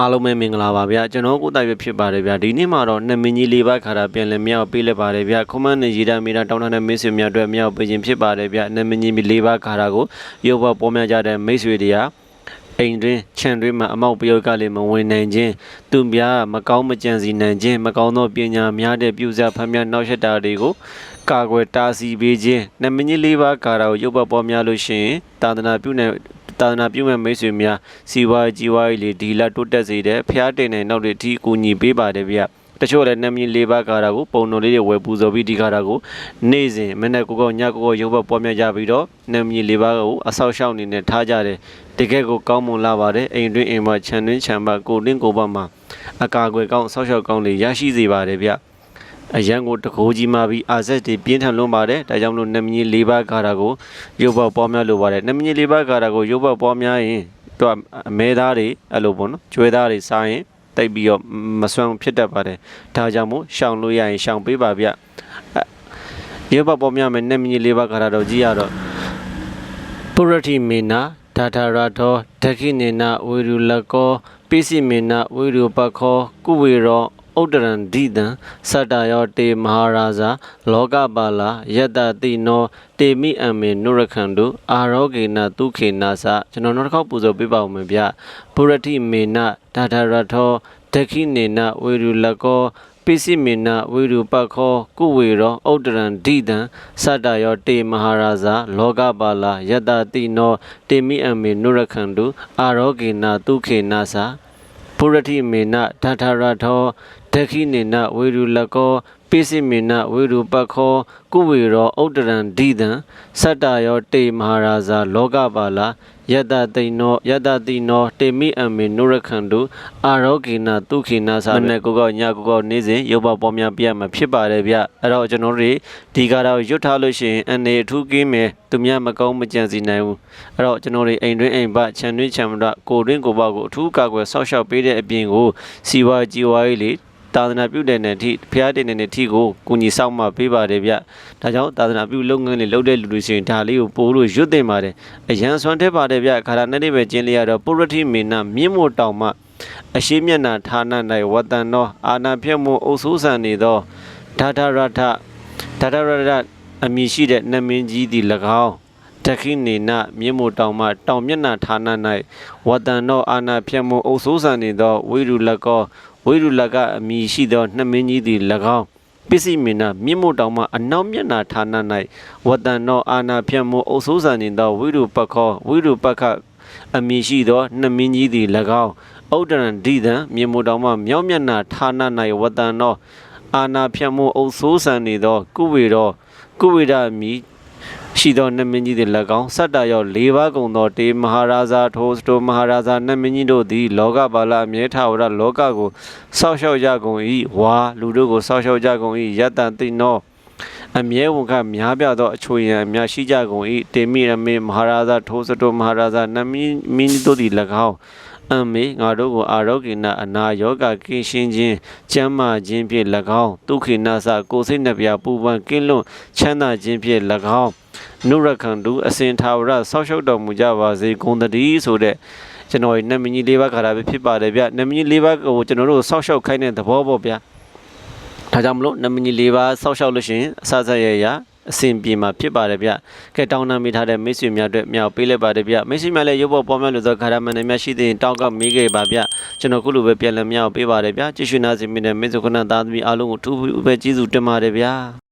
အားလုံးပဲမင်္ဂလာပါဗျာကျွန်တော်ကိုတိုက်ပဲဖြစ်ပါတယ်ဗျာဒီနေ့မှာတော့နှစ်မင်းကြီးလေးပါးခါတာပြန်လဲမြောက်ပေးလိုက်ပါတယ်ဗျာခွန်မန်းနဲ့ရီတာမီတာတောင်းတတဲ့မိတ်ဆွေများအတွက်မြောက်ပေးခြင်းဖြစ်ပါတယ်ဗျာနှစ်မင်းကြီးလေးပါးခါတာကိုရုပ်ဘပေါ်များကြတဲ့မိတ်ဆွေတွေကအိမ်တွင်ခြံတွင်မှာအမောက်ပယုတ်ကလေးမဝင်နိုင်ခြင်းသူများမကောင်းမကြံစီနိုင်ခြင်းမကောင်းသောပညာများတဲ့ပြုစားဖမ်းများနောက်ဆက်တာတွေကိုကာကွယ်တားဆီးပေးခြင်းနှစ်မင်းကြီးလေးပါးခါတာကိုရုပ်ဘပေါ်များလို့ရှိရင်တာသနာပြုနေတာ သနာပြုမဲ့မိတ်ဆွေများစီဝါကြီးဝါကြီးလေးဒီလာတိုးတက်စေတဲ့ဖျားတင်နေနောက်တွေအထီးအကူညီပေးပါတယ်ဗျတချို့လည်းနမင်းလေးပါးကာတာကိုပုံတော်လေးတွေဝယ်ပူဇော်ပြီးဒီကာတာကိုနေ့စဉ်မနေ့ကိုကောညကိုကောရုပ်ဘပွားများကြပြီးတော့နမင်းလေးပါးကိုအဆောက်ရှောက်နေနဲ့ထားကြတယ်တကယ်ကိုကောင်းမွန်လာပါတယ်အိမ်တွင်းအိမ်မှာခြံတွင်းခြံပါကိုတင်းကိုပါမှာအကာအကွယ်ကောင်းဆောက်ရှောက်ကောင်းလေးရရှိစေပါတယ်ဗျ အရန်ကိုတကိုးကြီးမှပြီးအာဆက်တွေပြင်းထန်လွန်းပါတယ်ဒါကြောင့်မလို့နမင်းလေးပါးကာတာကိုရုပ်ဘပွားများလိုပါတယ်နမင်းလေးပါးကာတာကိုရုပ်ဘပွားများရင်သူကအမဲသားတွေအဲ့လိုပေါ့နော်ကျွဲသားတွေစားရင်တိတ်ပြီးတော့မစွမ်းဖြစ်တတ်ပါတယ်ဒါကြောင့်မို့ရှောင်လို့ရရင်ရှောင်ပေးပါဗျရေဘပေါ်များမယ်နဲ့မြည်လေးပါခါတော့ကြည့်ရတော့ပုရတိမေနာဒါထာရထောဒခိနေနာဝေရုလကောပိစိမေနာဝေရုပခောကုဝေရော ဥဒ္ဒရံဒိတံသတ္တယောတေမဟာရာဇာလောကပါလာယတ္တတိနောတေမိအမေနုရခန္တုအာရောဂေနဒုခေနာသကျွန်တော်နောက်တစ်ခေါက်ပူဇော်ပေးပါဦးမယ်ဗျပုရတိမေနဒါထာရထောဒခိနေနဝေရုလကောပိစိမေနဝေရုပခောကုဝေရောဥဒ္ဒရံဒိတံသတ္တယောတေမဟာရာဇာလောကပါလာယတ္တတိနောတေမိအမေနုရခန္တုအာရောဂေနဒုခေနာသ ပုရတိမေနဒထရထောဒခိနေနဝေရုလကော ပိစိမေနဝေရုပခောကုဝေရောဥဒ္ဒရံဒိတံသတ္တယောတေမဟာရာဇာလောကပါလာယတတိနောယတတိနောတေမိအမေနုရခန္တုအာရောဂေနတုခိနာသမနဲ့ကိုကောညကိုကောနေ့စဉ်ရုပ်ပေါပေါ်များပြရမှာဖြစ်ပါတယ်ဗျအဲ့တော့ကျွန်တော်တို့ဒီကတော့ရွတ်ထားလို့ရှိရင်အနေအထူးကင်းမယ်သူများမကောင်းမကြံစီနိုင်ဘူးအဲ့တော့ကျွန်တော်တို့အိမ်တွင်းအိမ်ပခြံတွင်းခြံမတော့ကိုတွင်းကိုပေါ့ကိုအထူးကာကွယ်ဆောက်ရှောက်ပေးတဲ့အပြင်ကိုစီဝါကြီးဝါကြီးလေး သာသနာပြုတဲ့နယ်ထိဖျားတဲ့နယ်ထိကိုကုညီဆောင်မှပေးပါတယ်ဗျဒါကြောင့်သာသနာပြုလုပ်ငန်းတွေလုပ်တဲ့လူတွေဆိုရင်ဒါလေးကိုပို့လို့ရွတ်တင်ပါတယ်အရန်ဆွမ်းထက်ပါတယ်ဗျခါရနဲ့တွေပဲကျင်းလေးရတော့ပုရတိမေနမြင့်မို့တောင်မှအရှိမျက်နာဌာန၌ဝတ္တန်သောအာနာဖြတ်မှုအုပ်ဆိုးဆန်နေသောဒါဒရထဒါဒရထအမည်ရှိတဲ့နမင်းကြီးသည်၎င်းတခိနေနမြင့်မို့တောင်မှတောင်မျက်နာဌာန၌ဝတ္တန်သောအာနာဖြတ်မှုအုပ်ဆိုးဆန်နေသောဝိရုလကော ဝိရုလကအမည်ရှိသောနှမင်းကြီးသည်၎င်းပစ္စည်းမင်နာမြင့်မို့တောင်မှအနောက်မျက်နာဌာန၌ဝတ္တန်သောအာနာဖြတ်မှုအုပ်ဆိုးဆန်နေသောဝိရုပခောဝိရုပခအမည်ရှိသောနှမင်းကြီးသည်၎င်းဥဒ္ဒရံဒိဒံမြင့်မို့တောင်မှမြောက်မျက်နာဌာန၌ဝတ္တန်သောအာနာဖြတ်မှုအုပ်ဆိုးဆန်နေသောကုဝေရောကုဝေရအမည် ရှိသောနတ်မင်းကြီးသည်၎င်းစတ္တရောက်၄ပါးကုန်သောတေမဟာရာဇာထိုးစတိုမဟာရာဇာနတ်မင်းကြီးတို့သည် လောကပါလအမြဲထဝရလောကကိုစောက်ရှောက်ကြကုန်၏ဝါလူတို့ကိုစောက်ရှောက်ကြကုန်၏ယတ္တတိနောအမြဲဝန်ကများပြသောအချိုရံအများရှိကြကုန်၏တေမိရမေမဟာရာဇာထိုးစတိုမဟာရာဇာနတ်မင်းမင်းတို့သည်၎င်း အမေငါတို့ကိုအာရောဂိနအနာယောဂကင်းရှင်းခြင်းကျမ်းမာခြင်းဖြင့်၎င်းဒုက္ခိနသကိုယ်စိတ်နှပြပူပန်ကင်းလွတ်ချမ်းသာခြင်းဖြင့်၎င်းနုရခန္တုအစင်ထာဝရဆောက်ရှုပ်တော်မူကြပါစေဂုံတတိဆိုတဲ့ကျွန်တော်နတ်မင်းကြီးလေးပါးခါတာပဲဖြစ်ပါတယ်ဗျနတ်မင်းကြီးလေးပါးကိုကျွန်တော်တို့ဆောက်ရှုပ်ခိုင်းတဲ့သဘောပေါ့ဗျဒါကြောင့်မလို့နတ်မင်းကြီးလေးပါးဆောက်ရှုပ်လို့ရှိရင်အစစရရ အစဉ်ပြေမှာဖြစ်ပါတယ်ဗျ။ကဲတောင်းတမိထားတဲ့မိတ်ဆွေများအတွက်မြောက်ပေးလိုက်ပါတယ်ဗျ။မိတ်ဆွေများလည်းရုပ်ပေါ်ပေါ်များလို့ဆိုခါရမန်နဲ့များရှိတဲ့တောင်းကမေးခဲ့ပါဗျ။ကျွန်တော်ခုလိုပဲပြန်လည်မြောက်ပေးပါတယ်ဗျ။ကြည့်ရှုနာစီမိတဲ့မိတ်ဆွေခဏသားသမီးအားလုံးကိုထူးထူးပဲကျေးဇူးတင်ပါတယ်ဗျာ။